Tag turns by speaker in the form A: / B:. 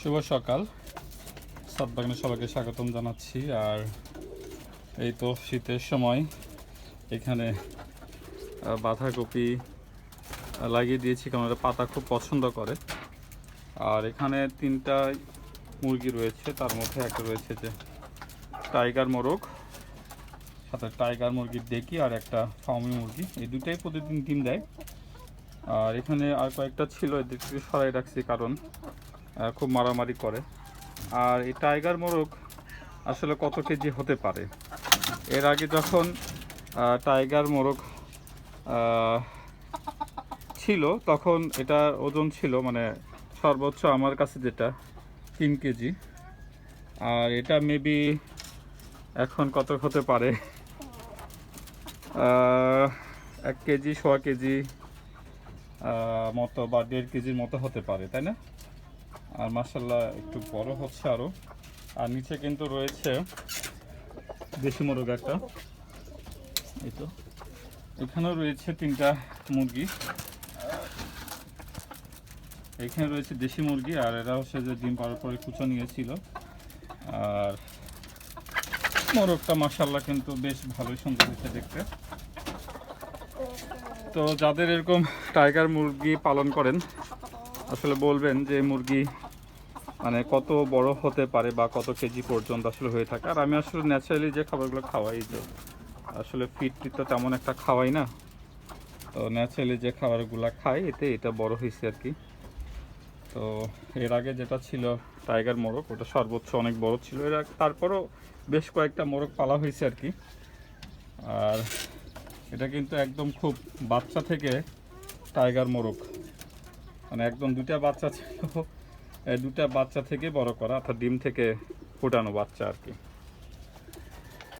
A: শুভ সকাল। সাতবাগানে সবাইকে স্বাগতম জানাচ্ছি। আর এই তো শীতের সময়। এখানে বাঁধাকপি লাগিয়ে দিয়েছি কারণ এটা পাতা খুব পছন্দ করে। আর এখানে তিনটা মুরগি রয়েছে। তার মধ্যে একটা রয়েছে যে টাইগার মোরগ, সাথে টাইগার মুরগির ডেকি আর একটা ফার্মি মুরগি। এই দুটাই প্রতিদিন ডিম দেয়। আর এখানে আর কয়েকটা ছিল এদের থেকে সরাই রাখছি কারণ খুব মারামারি করে। আর এই টাইগার মোরগ আসলে কত কেজি হতে পারে? এর আগে যখন টাইগার মোরগ ছিল, তখন এটার ওজন ছিল মানে সর্বোচ্চ আমার কাছে যেটা, তিন কেজি। আর এটা মেবি এখন কত হতে পারে? এক কেজি, সোয়া কেজি মতো বা দেড় কেজির মতো হতে পারে, তাই না? আর মাসাল্লাহ একটু বড় হচ্ছে আরও আর নিচে কিন্তু রয়েছে দেশি মোরগ একটা এই তো। এখানেও রয়েছে তিনটা মুরগি। এখানে রয়েছে দেশি মুরগি, আর এরা হচ্ছে যে ডিম পাড়ার পরে কুচো নিয়েছিল। আর মোরগটা মাসাল্লাহ কিন্তু বেশ ভালোই সুন্দর হয়েছে দেখতে। তো যাদের এরকম টাইগার মুরগি পালন করেন আসলে বলবেন যে মুরগি মানে কত বড় হতে পারে বা কত কেজি পর্যন্ত আসলে হয়ে থাকে। আর আমি আসলে ন্যাচারালি যে খাবারগুলো খাওয়াই যে আসলে ফিট টিট তো তেমন একটা খাওয়াই না। তো ন্যাচারালি যে খাবারগুলো খাই, এতে এটা বড় হয়েছে আর কি। তো এর আগে যেটা ছিল টাইগার মোরগ, ওটা সর্বোচ্চ অনেক বড় ছিল। এর তারপরও বেশ কয়েকটা মোরগ পালা হয়েছে আর কি। আর এটা কিন্তু একদম খুব বাচ্চা থেকে টাইগার মোরগ। মানে একদম দুটা বাচ্চা ছিল। দুটা বাচ্চা থেকে বড় করা, অর্থাৎ ডিম থেকে ফুটানো বাচ্চা আর কি।